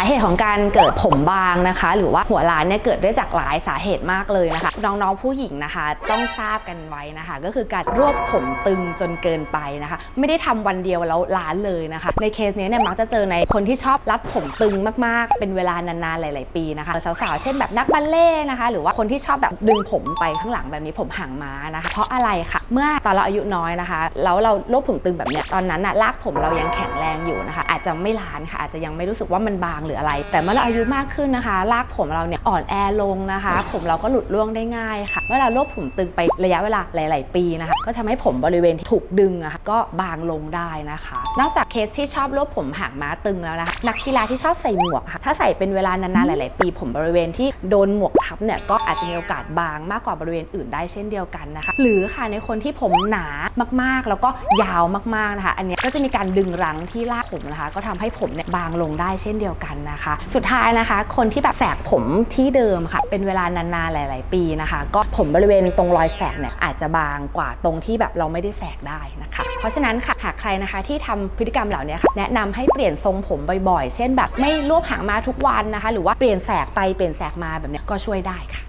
สาเหตุของการเกิดผมบางนะคะ หรือว่าหัวล้านเนี่ยเกิดได้จากหลายสาเหตุมากเลยนะคะ น้องๆผู้หญิงนะคะ ต้องทราบกันไว้นะคะ ก็คือการรวบผมตึงจนเกินไปนะคะ ไม่ได้ทำวันเดียวแล้วล้านเลยนะคะ ในเคสนี้เนี่ยมักจะเจอในคนที่ชอบรัดผมตึงมากๆ เป็นเวลานานๆหลาย ๆ ปีนะคะสาวๆเช่นแบบนักบัลเล่ต์นะคะ หรือว่าคนที่ชอบแบบดึงผมไปข้างหลังแบบนี้ผมหางม้านะคะเพราะอะไรคะเมื่อตอนเราอายุน้อยนะคะแล้วเรารวบผมตึงแบบเนี้ยตอนนั้นน่ะรากผมเรายังแข็งแรงอยู่นะคะ อาจจะไม่ล้านค่ะอาจจะยังไม่รู้สึกว่ามันบางหรืออะไร แต่เมื่อเราอายุมากขึ้นนะคะ รากผมเราเนี่ยอ่อนแอลงนะคะ ผมเราก็หลุดร่วงได้ง่ายค่ะ เมื่อเรารวบผมตึงไประยะเวลาหลาย ๆ ปีนะคะ ก็ทำให้ผมบริเวณที่ถูกดึงอะค่ะก็บางลงได้นะคะ นอกจากเคสที่ชอบรวบผมหางม้าตึงแล้วนะคะนักกีฬาที่ชอบใส่หมวกค่ะ ถ้าใส่เป็นเวลานาน ๆ หลาย ๆ ปี ผมบริเวณที่โดนหมวกทับเนี่ยก็อาจจะมีโอกาสบางมากกว่าบริเวณอื่นได้เช่นเดียวกันนะคะ หรือค่ะในคนที่ผมหนามาก ๆ แล้วก็ยาวมาก ๆ นะคะ อันเนี้ยก็จะมีการดึงรั้งที่รากผมนะคะ ก็ทำให้ผมเนี่ยบางลงได้เช่นเดียวกันนะคะ สุดท้ายนะคะ คนที่แบบแสกผมที่เดิมค่ะ เป็นเวลานานๆหลาย ๆ ปีนะคะ ก็ผมบริเวณตรงรอยแสกเนี่ยอาจจะบางกว่าตรงที่แบบเราไม่ได้แสกได้นะคะ เพราะฉะนั้นค่ะหากใครนะคะที่ทำพฤติกรรมเหล่านี้ค่ะแนะนำให้เปลี่ยนทรงผมบ่อยๆ เช่นแบบไม่รวบหางมาทุกวันนะคะ หรือว่าเปลี่ยนแสกไปเปลี่ยนแสกมาแบบเนี้ยก็ช่วยได้ค่ะ